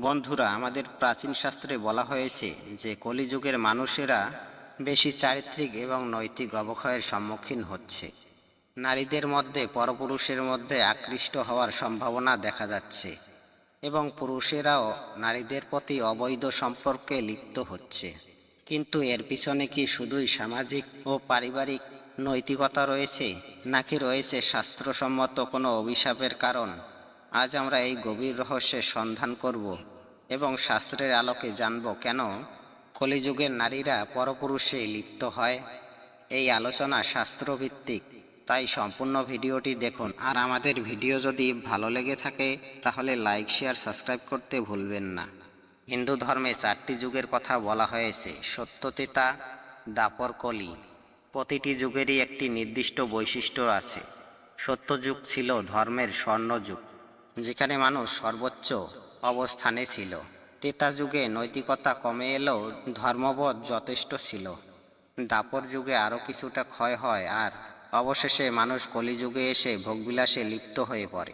বন্ধুরা, আমাদের প্রাচীন শাস্ত্রে বলা হয়েছে যে কলিযুগের মানুষেরা বেশি চারিত্রিক এবং নৈতিক অবক্ষয়ের সম্মুখীন হচ্ছে। নারীদের মধ্যে, পরপুরুষের মধ্যে আকৃষ্ট হওয়ার সম্ভাবনা দেখা যাচ্ছে এবং পুরুষেরাও নারীদের প্রতি অবৈধ সম্পর্কে লিপ্ত হচ্ছে। কিন্তু এর পিছনে কি শুধুই সামাজিক ও পারিবারিক নৈতিকতা রয়েছে, নাকি রয়েছে শাস্ত্রসম্মত কোনো অভিশাপের কারণ? আজ আমরা এই গভীর রহস্যের সন্ধান করব। এবং শাস্ত্রের আলোকে জানব কেন কলিযুগের নারীরা পরপুরুষে লিপ্ত হয়। এই আলোচনা শাস্ত্রভিত্তিক, তাই সম্পূর্ণ ভিডিওটি দেখুন। আর আমাদের ভিডিও যদি ভালো লেগে থাকে, তাহলে লাইক, শেয়ার, সাবস্ক্রাইব করতে ভুলবেন না। হিন্দু ধর্মে চারটি যুগের কথা বলা হয়েছে। সত্যতেতা, দাপর কলি, প্রতিটি যুগেরই একটি নির্দিষ্ট বৈশিষ্ট্য আছে। সত্যযুগ ছিল ধর্মের স্বর্ণযুগ, যেখানে মানুষ সর্বোচ্চ অবস্থানে ছিল। তেতা যুগে নৈতিকতা কমে এলেও ধর্মবোধ যথেষ্ট ছিল। দাপর যুগে আরও কিছুটা ক্ষয় হয় আর অবশেষে মানুষ কলিযুগে এসে ভোগবিলাসে লিপ্ত হয়ে পড়ে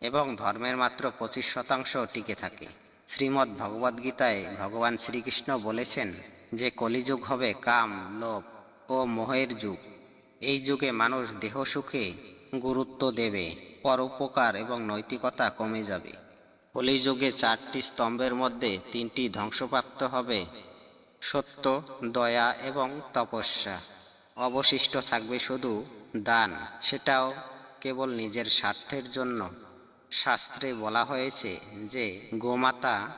এবং ধর্মের মাত্র পঁচিশ শতাংশ টিকে থাকে। শ্রীমদ্ ভগবদ্গীতায় ভগবান শ্রীকৃষ্ণ বলেছেন যে, কলিযুগ হবে কাম, লোভ ও মোহের যুগ। এই যুগে মানুষ দেহ সুখে গুরুত্ব দেবে, পরোপকার এবং নৈতিকতা কমে যাবে। কলিযুগে চারটি স্তম্ভের মধ্যে তিনটি ধ্বংসপ্রাপ্ত হবে। সত্য, দয়া এবং তপস্যা। অবশিষ্ট থাকবে শুধু দান। সেটাও কেবল নিজের স্বার্থের জন্য। শাস্ত্রে বলা হয়েছে যে, গোমাতা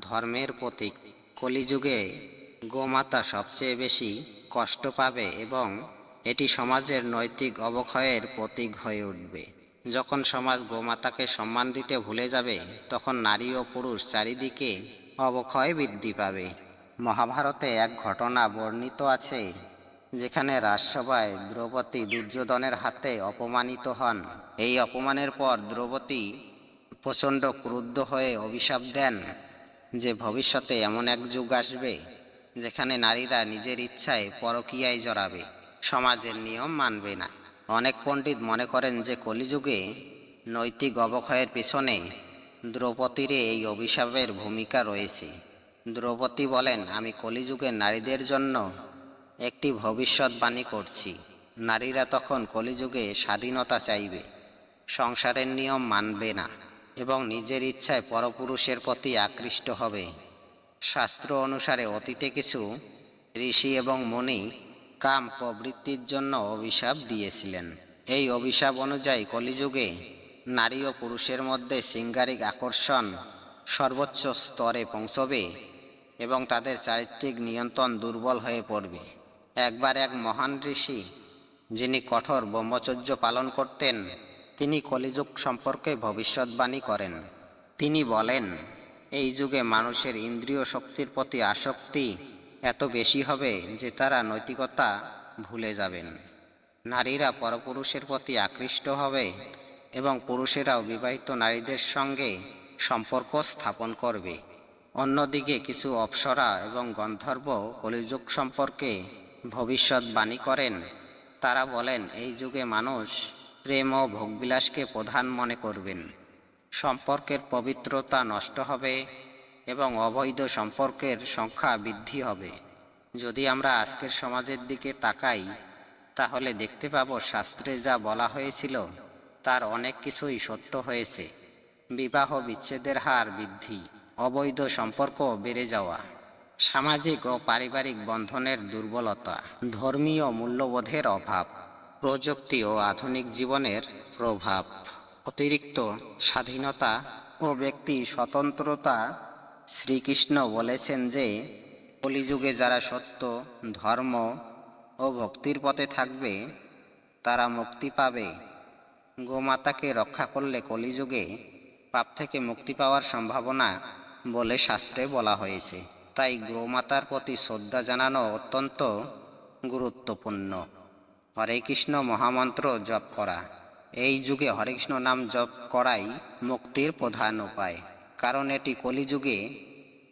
ধর্মের প্রতীক। কলিযুগে গোমাতা সবচেয়ে বেশি কষ্ট পাবে এবং এটি সমাজের নৈতিক অবক্ষয়ের প্রতীক হয়ে উঠবে। যখন সমাজ গোমাতাকে সম্মান দিতে ভুলে যাবে, তখন নারী ও পুরুষ চারিদিকে অবক্ষয় বৃদ্ধি পাবে। মহাভারতে এক ঘটনা বর্ণিত আছে, যেখানে রাজসভায় দ্রৌপদী দুর্যোধনের হাতে অপমানিত হন। এই অপমানের পর দ্রৌপদী প্রচণ্ড ক্রুদ্ধ হয়ে অভিশাপ দেন যে ভবিষ্যতে এমন এক যুগ আসবে, যেখানে নারীরা নিজের ইচ্ছায় পরকীয়ায় জড়াবে, সমাজের নিয়ম মানবে না। অনেক পণ্ডিত মনে করেন যে কলিযুগে নৈতিক অবক্ষয়ের পিছনে দ্রৌপদীর এই অভিশাপের ভূমিকা রয়েছে। দ্রৌপদী বলেন, আমি কলিযুগে নারীদের জন্য একটি ভবিষ্যৎবাণী করছি। নারীরা তখন কলিযুগে স্বাধীনতা চাইবে, সংসারের নিয়ম মানবে না এবং নিজের ইচ্ছায় পরপুরুষের প্রতি আকৃষ্ট হবে। শাস্ত্র অনুসারে অতীতে কিছু ঋষি এবং মুনি কাম প্রবৃত্তির জন্য অভিশাপ দিয়েছিলেন। এই অভিশাপ অনুযায়ী কলিযুগে নারী ও পুরুষের মধ্যে সিঙ্গারিক আকর্ষণ সর্বোচ্চ স্তরে পৌঁছবে এবং তাদের চারিত্রিক নিয়ন্ত্রণ দুর্বল হয়ে পড়বে। একবার এক মহান ঋষি, যিনি কঠোর ব্রহ্মচর্য পালন করতেন, তিনি কলিযুগ সম্পর্কে ভবিষ্যৎবাণী করেন। তিনি বলেন, এই যুগে মানুষের ইন্দ্রিয় শক্তির প্রতি আসক্তি এত বেশি হবে যে তারা নৈতিকতা ভুলে যাবেন। নারীরা পরপুরুষের প্রতি আকৃষ্ট হবে এবং পুরুষেরাও বিবাহিত নারীদের সঙ্গে সম্পর্ক স্থাপন করবে। অন্যদিকে কিছু অপ্সরা এবং গন্ধর্ব কলিযুগ সম্পর্কে ভবিষ্যৎবাণী করেন। তারা বলেন, এই যুগে মানুষ প্রেম ও ভোগবিলাসকে প্রধান মনে করবেন। সম্পর্কের পবিত্রতা নষ্ট হবে এবং অবৈধ সম্পর্কের সংখ্যা বৃদ্ধি হবে। যদি আমরা আজকের সমাজের দিকে তাকাই, তাহলে দেখতে পাব শাস্ত্রে যা বলা হয়েছিল, তার অনেক কিছুই সত্য হয়েছে। বিবাহ বিচ্ছেদের হার বৃদ্ধি, অবৈধ সম্পর্ক বেড়ে যাওয়া, সামাজিক ও পারিবারিক বন্ধনের দুর্বলতা, ধর্মীয় মূল্যবোধের অভাব, প্রযুক্তি ও আধুনিক জীবনের প্রভাব, অতিরিক্ত স্বাধীনতা ও ব্যক্তি স্বতন্ত্রতা শ্রীকৃষ্ণ বলেছেন যে, কলিযুগে যারা সত্য, ধর্ম ও ভক্তির পথে থাকবে, তারা মুক্তি পাবে। গোমাতাকে রক্ষা করলে কলিযুগে পাপ থেকে মুক্তি পাওয়ার সম্ভাবনা বলে শাস্ত্রে বলা হয়েছে। তাই গোমাতার প্রতি শ্রদ্ধা জানানো অত্যন্ত গুরুত্বপূর্ণ। হরে কৃষ্ণ মহামন্ত্র জপ করা। এই যুগে হরে কৃষ্ণ নাম জপ করাই মুক্তির প্রধান উপায়। কারণ এটি কলিযুগে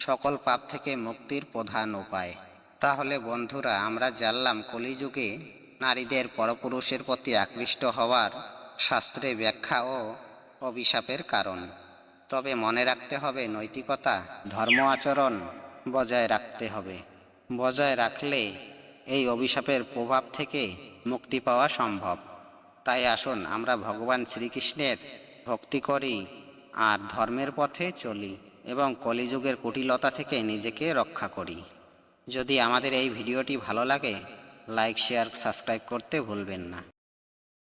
সকল পাপ থেকে মুক্তির প্রধান উপায়। তাহলে বন্ধুরা, আমরা জানলাম কলিযুগে নারীদের পরপুরুষের প্রতি আকৃষ্ট হওয়ার শাস্ত্রে ব্যাখ্যা ও অভিশাপের কারণ। তবে মনে রাখতে হবে, নৈতিকতা, ধর্ম আচরণ বজায় রাখতে হবে। বজায় রাখলে এই অভিশাপের প্রভাব থেকে মুক্তি পাওয়া সম্ভব। তাই আসুন, আমরা ভগবান শ্রীকৃষ্ণের ভক্তি করি আর ধর্মের পথে চলি এবং কলিযুগের কুটিলতা থেকে নিজেকে রক্ষা করি। যদি আমাদের এই ভিডিওটি ভালো লাগে, লাইক, শেয়ার, সাবস্ক্রাইব করতে ভুলবেন না।